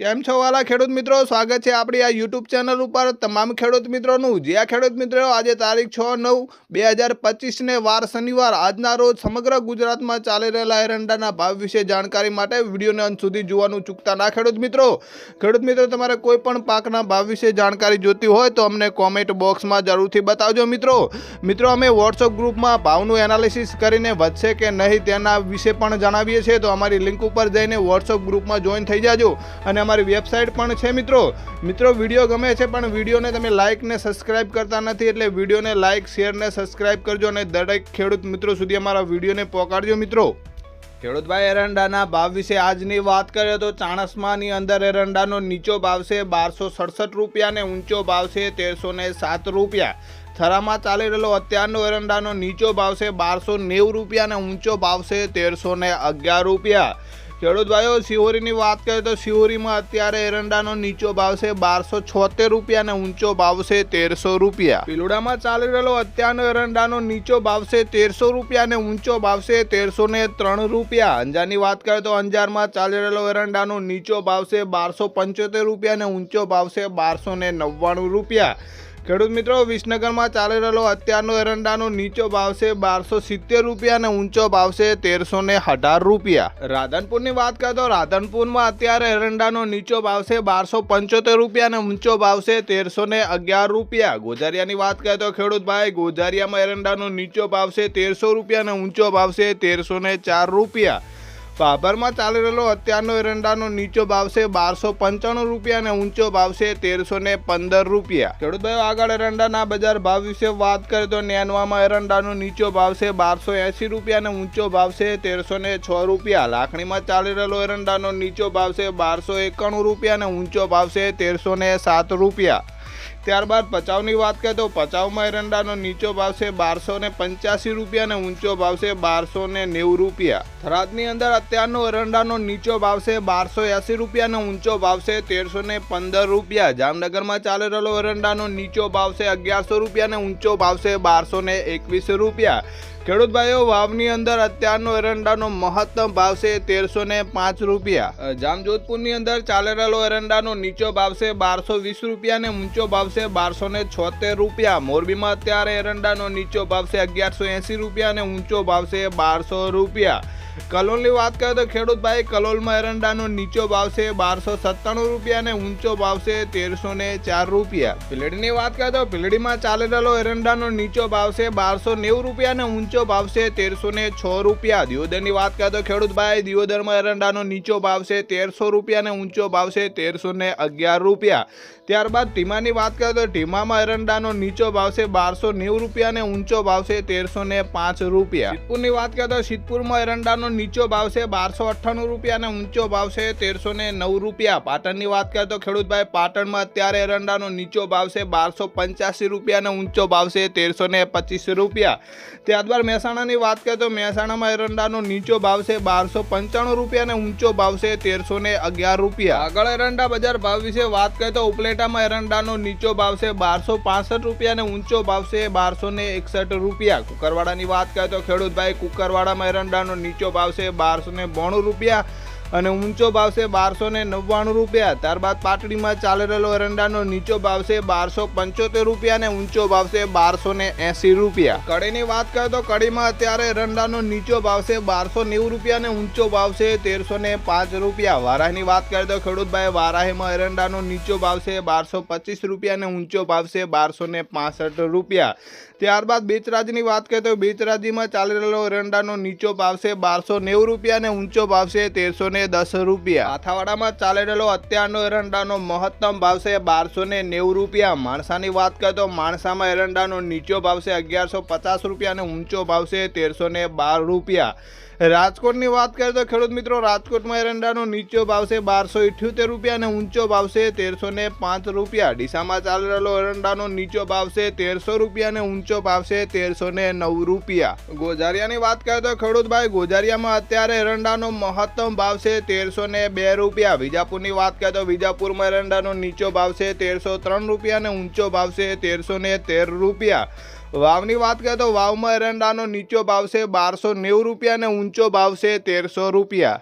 કેમ છો વાલા ખેડૂત મિત્રો? સ્વાગત છે આપણી આ યુટ્યુબ ચેનલ ઉપર તમામ ખેડૂત મિત્રોનું. જે આ ખેડૂત મિત્રો, આજે તારીખ છ નવ બે હજાર પચીસને વાર શનિવાર, આજના રોજ સમગ્ર ગુજરાતમાં ચાલી રહેલા એરંડાના ભાવ વિશે જાણકારી માટે વિડીયોને અંત સુધી જોવાનું ચૂકતા ના ખેડૂત મિત્રો. ખેડૂત મિત્રો, તમારે કોઈ પણ પાકના ભાવ વિશે જાણકારી જોતી હોય તો અમને કોમેન્ટ બોક્સમાં જરૂરથી બતાવજો મિત્રો. મિત્રો, અમે વોટ્સઅપ ગ્રુપમાં ભાવનું એનાલિસિસ કરીને વધશે કે નહીં તેના વિશે પણ જણાવીએ છીએ. તો અમારી લિંક ઉપર જઈને વોટ્સઅપ ગ્રુપમાં જોઈન થઈ જાજો અને અમારી વેબસાઇટ પણ છે મિત્રો. મિત્રો, વીડિયો ગમે છે પણ વિડીયોને તમે લાઇકને સબસ્ક્રાઇબ કરતા નથી એટલે વિડીયોને લાઇક શેરને સબસ્ક્રાઇબ કરજો અને દરેક ખેડૂત મિત્રો સુધી અમારા વિડીયોને પહોંચાડજો મિત્રો. ખેડૂતભાઈ એરંડાના ભાવ વિશે આજની વાત કરીએ તો ચાણસમાની અંદર એરંડાનો નીચો ભાવ છે બારસો સડસઠ રૂપિયા અને ઊંચો ભાવ છે તેરસો ને સાત રૂપિયા. થરામાં ચાલી રહેલો અત્યારનો એરંડાનો નીચો ભાવ છે બારસો નેવું રૂપિયા અને ઊંચો ભાવ છે તેરસો ને અગિયાર રૂપિયા. ખેડૂત શિહોરીની વાત કરીએ તો શિહોરીમાં અત્યારે એરંડાનો નીચો ભાવ છે બારસો છોતેર રૂપિયા અને ઊંચો ભાવ છે તેરસો રૂપિયા. પીલુડામાં ચાલી રહેલો અત્યારનો એરંડાનો નીચો ભાવ છે તેરસો રૂપિયા અને ઊંચો ભાવ છે તેરસો ને ત્રણ રૂપિયા. અંજારની વાત કરીએ તો અંજારમાં ચાલી રહેલો એરંડાનો નીચો ભાવ છે બારસો પંચોતેર રૂપિયા અને ઊંચો ભાવ છે બારસો ને નવ્વાણું રૂપિયા. ખેડૂત મિત્રો, વિસનગરમાં ચાલી રહેલો અત્યારનો એરંડાનો નીચો ભાવ છે બારસો સિત્તેર રૂપિયા અને ઊંચો ભાવ છે તેરસો ને અઢાર રૂપિયા. રાધનપુરની વાત કરીએ તો રાધનપુરમાં અત્યારે એરંડાનો નીચો ભાવ છે બારસો પંચોતેર રૂપિયા અને ઊંચો ભાવ છે તેરસો ને અગિયાર રૂપિયા. ગોજારિયાની વાત કરીએ તો ખેડૂત ભાઈ ગોજારિયામાં એરંડાનો નીચો ભાવ છે તેરસો રૂપિયા અને ઊંચો ભાવ છે તેરસો ને ચાર રૂપિયા. ભાભરમાં ચાલી રહેલો અત્યારનો એરંડાનો નીચો ભાવ છે બારસો પંચાણું રૂપિયા અને ઊંચો ભાવ છે તેરસો ને પંદર રૂપિયા. ખેડૂત ભાઈઓ આગળ એરંડાના બજાર ભાવ વિશે વાત કરીએ તો નેનવામાં એરંડાનો નીચો ભાવ છે બારસો એંસી રૂપિયા અને ઊંચો ભાવ છે તેરસો ને છ રૂપિયા. લાખણીમાં ચાલી રહેલો એરંડાનો નીચો ભાવ છે બારસો એકાણું રૂપિયા અને ઊંચો ભાવ છે તેરસો ને સાત રૂપિયા. ત્યારબાદ પચાવની વાત કરીએ તો પચાવમાં એરંડાનો નીચો ભાવ છે બારસો ને પંચ્યાસી રૂપિયા અને ઊંચો ભાવ છે બારસો ને નેવું રૂપિયા. થરાદની અંદર અત્યારનો એરંડાનો નીચો ભાવ છે બારસો એંસી રૂપિયા અને ઊંચો ભાવ છે તેરસો ને પંદર રૂપિયા. જામનગરમાં ચાલી રહેલો એરંડાનો નીચો ભાવ છે અગિયારસો રૂપિયા અને ઊંચો ભાવ છે બારસો ને એકવીસ રૂપિયા. ખેડૂત ભાઈઓ, વાવની અંદર અત્યારનો એરંડાનો મહત્તમ ભાવ છે તેરસો ને પાંચ રૂપિયા. જામજોધપુરની અંદર ચાલી રહેલો એરંડાનો નીચો ભાવ છે બારસો વીસ રૂપિયા અને ઊંચો ભાવ છે બારસો ને છોતેર રૂપિયા. મોરબીમાં અત્યારે એરંડાનો નીચો ભાવ છે અગિયારસો એંસી રૂપિયા અને ઊંચો ભાવ છે બારસો રૂપિયા. કલોલની વાત કરીએ તો ખેડૂત ભાઈ કલોલમાં એરંડાનો નીચો ભાવ છે બારસો સત્તાણું રૂપિયા અને ઊંચો ભાવ છે તેરસો ને ચાર રૂપિયા. ભીલડીની વાત કરીએ તો ભીલડીમાં ચાલી રહેલો એરંડાનો નીચો ભાવ છે બારસો નેવું રૂપિયા અને ઊંચો ભાવ છે તેરસો ને છ રૂપિયા. દિયોદરની વાત કરીએ તો ખેડૂત ભાઈ દિયોદરમાં એરંડાનો નીચો ભાવ છે તેરસો રૂપિયા અને ઊંચો ભાવ છે તેરસો ને અગિયાર રૂપિયા. ત્યારબાદ ટીમાની વાત કરીએ તો ટીમામાં એરંડાનો નીચો ભાવ છે બારસો નેવું રૂપિયા અને ઊંચો ભાવ છે તેરસો ને પાંચ રૂપિયા. સિદ્ધપુરની વાત કરીએ તો સિદ્ધપુરમાં એરંડાનો નીચો ભાવ છે બારસો અઠ્ઠાણું રૂપિયા અને ઊંચો ભાવ છે તેરસો ને નવ રૂપિયા. પાટણની વાત કરીએ તો ખેડૂતભાઈ, પાટણમાં અત્યારે એરંડાનો નીચો ભાવ છે બારસો પંચ્યાસી રૂપિયા અને ઊંચો ભાવ છે તેરસો ને પચીસ રૂપિયા. ત્યારબાદ મહેસાણાની વાત કરીએ તો મહેસાણામાં એરંડાનો નીચો ભાવ છે બારસો પંચાણું રૂપિયા અને ઊંચો ભાવ છે તેરસો ને અગિયાર રૂપિયા. આગળ એરંડા બજાર ભાવ વિશે વાત કરીએ તો ઉપલેટામાં એરંડાનો નીચો ભાવ છે બારસો પાસઠ રૂપિયા અને ઊંચો ભાવ છે બારસો ને એકસઠ રૂપિયા. કુકરવાડાની વાત કરીએ તો ખેડૂતભાઈ, કુકરવાડામાં એરંડાનો નીચો ભાવ છે બારસો ને બોણું રૂપિયા અને ઊંચો ભાવ છે બારસો ને નવ્વાણું રૂપિયા. ત્યારબાદ પાટડીમાં ચાલી રહેલો એરંડાનો નીચો ભાવ છે બારસો પંચોતેર રૂપિયા અને ઊંચો ભાવ છે બારસો ને એંસી રૂપિયા. કડીની વાત કરીએ તો કડીમાં અત્યારે એરંડાનો નીચો ભાવ છે બારસો નેવું રૂપિયા અને ઊંચો ભાવ છે તેરસો ને પાંચ રૂપિયા. વારાહીની વાત કરીએ તો ખેડૂતભાઈ વારાહીમાં એરંડાનો નીચો ભાવ છે બારસો પચીસ રૂપિયા અને ઊંચો ભાવ છે બારસો ને પાસઠ રૂપિયા. ત્યારબાદ બેચરાજની વાત કરીએ તો બેચરાજીમાં ચાલી રહેલો એરંડાનો નીચો ભાવ છે બારસો નેવું રૂપિયા અને ઊંચો ભાવ છે તેરસો ને દસ રૂપિયા. આથાવાડામાં ચાલી રહેલો અત્યારનો એરંડાનો મહત્તમ ભાવ છે બારસો ને નેવું રૂપિયા. માણસાની વાત કરીએ તો માણસામાં એરંડાનો નીચો ભાવ છે અગિયારસો પચાસ રૂપિયા અને ઊંચો ભાવ છે તેરસો ને બાર રૂપિયા. રાજકોટની વાત કરીએ તો ખેડૂત મિત્રો, રાજકોટમાં એરંડાનો નીચો ભાવ છે બારસો ઇઠ્યોતેર રૂપિયા અને ઊંચો ભાવ છે તેરસો ને પાંચ રૂપિયા. ડીસામાં ચાલી રહેલો એરંડાનો નીચો ભાવ છે તેરસો રૂપિયા અને ઊંચો ભાવ છે તેરસો ને નવ રૂપિયા. ગોજારિયાની વાત કરીએ તો ખેડૂતભાઈ, ગોજારિયામાં અત્યારે એરંડાનો મહત્તમ ભાવ છે તેરસો ને બે રૂપિયા. વિજાપુરની વાત કરીએ તો વિજાપુરમાં એરંડાનો નીચો ભાવ છે તેરસો ત્રણ રૂપિયા અને ઊંચો ભાવ છે તેરસો ને તેર રૂપિયા. વાવની વાત કરીએ તો વાવમાં એરંડાનો નીચો ભાવ છે બારસો નેવું રૂપિયા અને ઊંચો ભાવ છે તેરસો રૂપિયા.